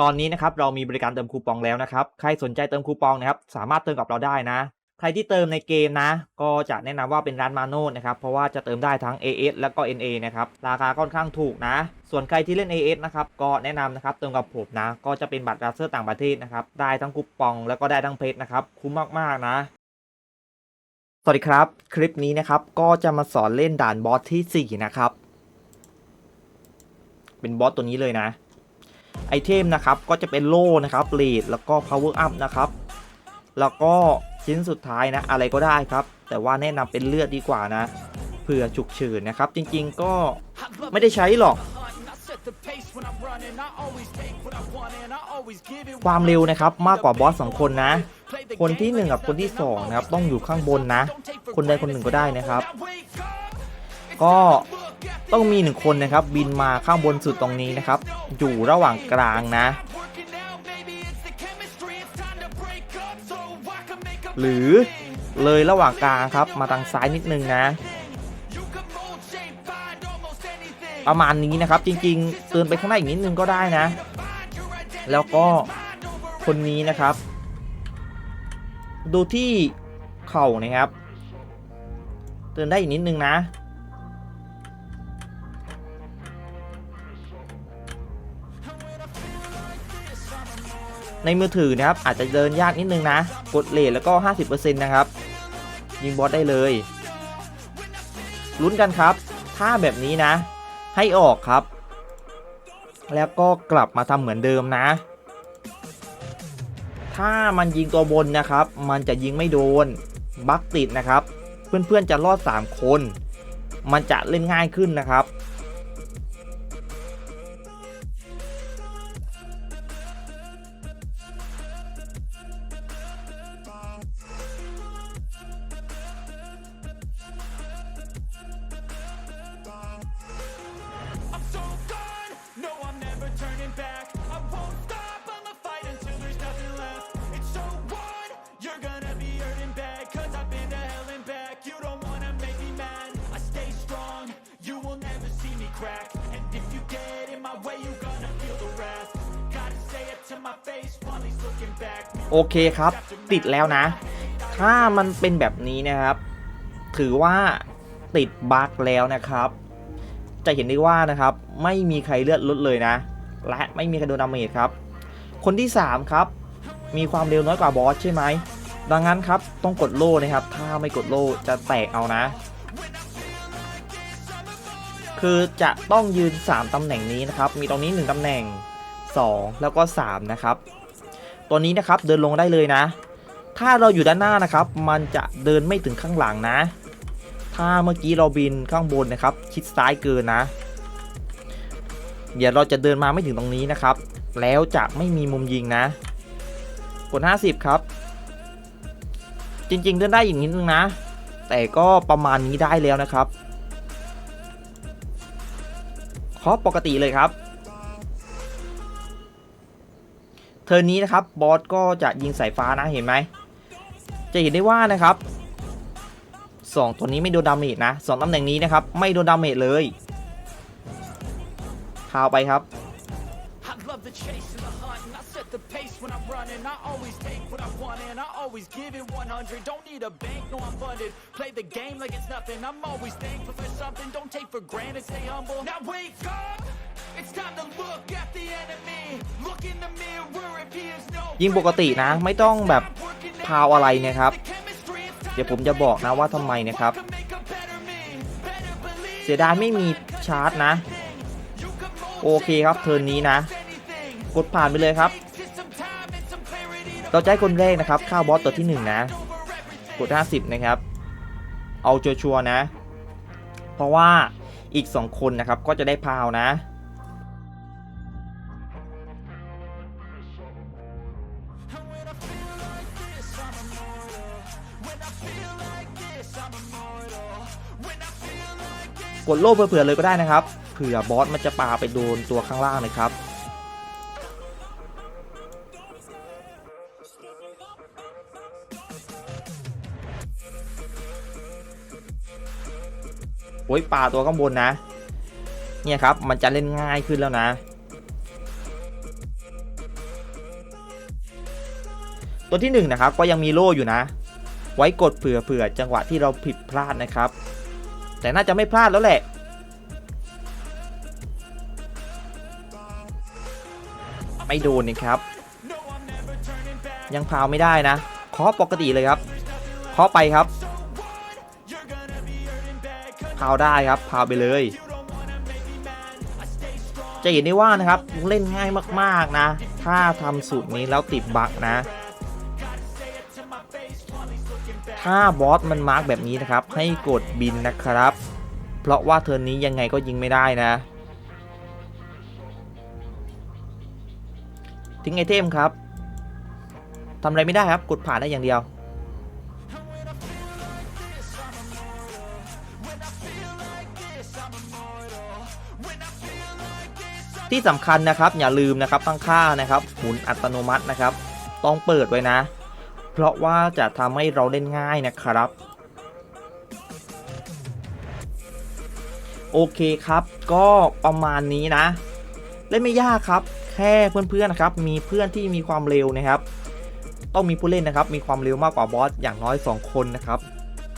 ตอนนี้นะครับเรามีบริการเติมคูปองแล้วนะครับ ใครสนใจเติมคูปองนะครับสามารถเติมกับเราได้นะ ใครที่เติมในเกมนะ ก็จะแนะนำว่าเป็นร้านมาโน่นะครับ เพราะว่าจะเติมได้ทั้ง AS แล้วก็ NA นะครับ ราคาค่อนข้างถูกนะ ส่วนใครที่เล่น AS นะครับ ก็แนะนำนะครับเติมกับผมนะ ก็จะเป็นบัตรราเซอร์ต่างประเทศนะครับ ได้ทั้งคูปองแล้วก็ได้ทั้งเพชรนะครับ คุ้มมากๆนะสวัสดีครับ คลิปนี้นะครับก็จะมาสอนเล่นด่านบอสทีสี่4 นะครับ เป็นบอสตัวนี้เลยนะ ไอเทมนะครับก็จะเป็นโล่นะครับเลดแล้วก็ power up นะครับ แล้วก็ชิ้นสุดท้ายนะอะไรก็ได้ครับ แต่ว่าแนะนำเป็นเลือดดีกว่านะเผื่อฉุกเฉินนะครับ จริงๆก็ไม่ได้ใช้หรอก ความเร็วนะครับมากกว่าบอสสองคนนะ คนที่หนึ่งกับคนที่สองนะครับต้องอยู่ข้างบนนะ คนใดคนหนึ่งก็ได้นะครับ ก็ ต้องมีหนึ่งคนนะครับบินมาข้างบนสุดตรงนี้นะครับ อยู่ระหว่างกลางนะ หรือเลยระหว่างกลางครับมาทางซ้ายนิดนึงนะ ประมาณนี้นะครับจริงๆเตือนไปข้างหน้าอีกนิดนึงก็ได้นะ แล้วก็คนนี้นะครับ ดูที่เข่านะครับ เตือนได้อีกนิดนึงนะ ในมือถือนะครับอาจจะเดินยากนิดนึงนะ กดเลทแล้วก็ 50%นะครับ ยิงบอสได้เลยลุ้นกันครับ ถ้าแบบนี้นะ ให้ออกครับ แล้วก็กลับมาทำเหมือนเดิมนะ ถ้ามันยิงตัวบนนะครับ มันจะยิงไม่โดนบักติดนะครับ เพื่อนๆจะรอด 3 คน มันจะเล่นง่ายขึ้นนะครับ โอเคครับ ติดแล้วนะ ถ้ามันเป็นแบบนี้นะครับ ถือว่าติดบั๊กแล้วนะครับ จะเห็นได้ว่านะครับ ไม่มีใครเลือดลดเลยนะ และไม่มีใครโดนดาเมจครับ คนที่ 3 ครับ มีความเร็วน้อยกว่าบอสใช่ไหม ดังนั้นครับต้องกดโล่นะครับ ถ้าไม่กดโล่จะแตกเอานะ คือจะต้องยืน 3ตำแหน่งนี้นะครับ มีตรงนี้ 1ตำแหน่ง 2 แล้วก็ 3 นะครับ ตัวนี้นะครับเดินลงได้เลยนะ ถ้าเราอยู่ด้านหน้านะครับ มันจะเดินไม่ถึงข้างหลังนะ ถ้าเมื่อกี้เราบินข้างบนนะครับ ชิดซ้ายเกินนะ เดี๋ยวเราจะเดินมาไม่ถึงตรงนี้นะครับ แล้วจะไม่มีมุมยิงนะ กด 50 ครับ จริง ๆ เดินได้อย่างนิดนึงนะ แต่ก็ประมาณนี้ได้แล้วนะครับเคาะปกติเลยครับ เทอร์นี้นะครับบอสก็จะยิงสายฟ้านะเห็นไหม จะเห็นได้ว่านะครับสองตัวนี้ไม่โดนดาเมจนะสองตำแหน่งนี้นะครับ ไม่โดนดาเมจเลยพาวไปครับ ยิงปกตินะ ไม่ต้องแบบพาวอะไรนะครับ เดี๋ยวผมจะบอกนะว่าทำไมนะครับ เสียดายไม่มีชาร์จนะ โอเคครับเทิร์นนี้นะ กดผ่านไปเลยครับ เราใจคนแรกนะครับข้าวบอสตัวที่ 1 นะ กด 50 นะครับ เอาชัวร์นะ เพราะว่าอีก 2 คนนะครับก็จะได้พาวนะ กดโล่เผื่อเลยก็ได้นะครับ เผื่อบอสมันจะปาไปโดนตัวข้างล่างเลยครับ โอ้ยป่าตัวข้างบนนะ เนี่ยครับมันจะเล่นง่ายขึ้นแล้วนะ ตัวที่หนึ่งนะครับก็ยังมีโล่อยู่นะ ไว้กดเผื่อเผื่อจังหวะที่เราผิดพลาดนะครับ แต่น่าจะไม่พลาดแล้วแหละ ไม่โดนนะครับ ยังพาวไม่ได้นะเคาะปกติเลยครับเคาะไปครับพาวได้ครับพาวไปเลย จะเห็นได้ว่านะครับเล่นง่ายมากๆนะ ถ้าทำสูตรนี้แล้วติดบั๊กนะ ถ้าบอสมันมาร์กแบบนี้นะครับ ให้กดบินนะครับ เพราะว่าเทิร์นนี้ยังไงก็ยิงไม่ได้นะทิ้งไอเทมครับทำอะไรไม่ได้ครับ กดผ่านได้อย่างเดียว ที่สำคัญนะครับอย่าลืมนะครับตั้งค่านะครับ หมุนอัตโนมัตินะครับ ต้องเปิดไว้นะ เพราะว่าจะทำให้เราเล่นง่ายนะครับ โอเคครับ ก็ประมาณนี้นะ เล่นไม่ยากครับ แค่เพื่อนๆนะครับ มีเพื่อนที่มีความเร็วนะครับ ต้องมีผู้เล่นนะครับ มีความเร็วมากกว่าบอสอย่างน้อย 2 คนนะครับ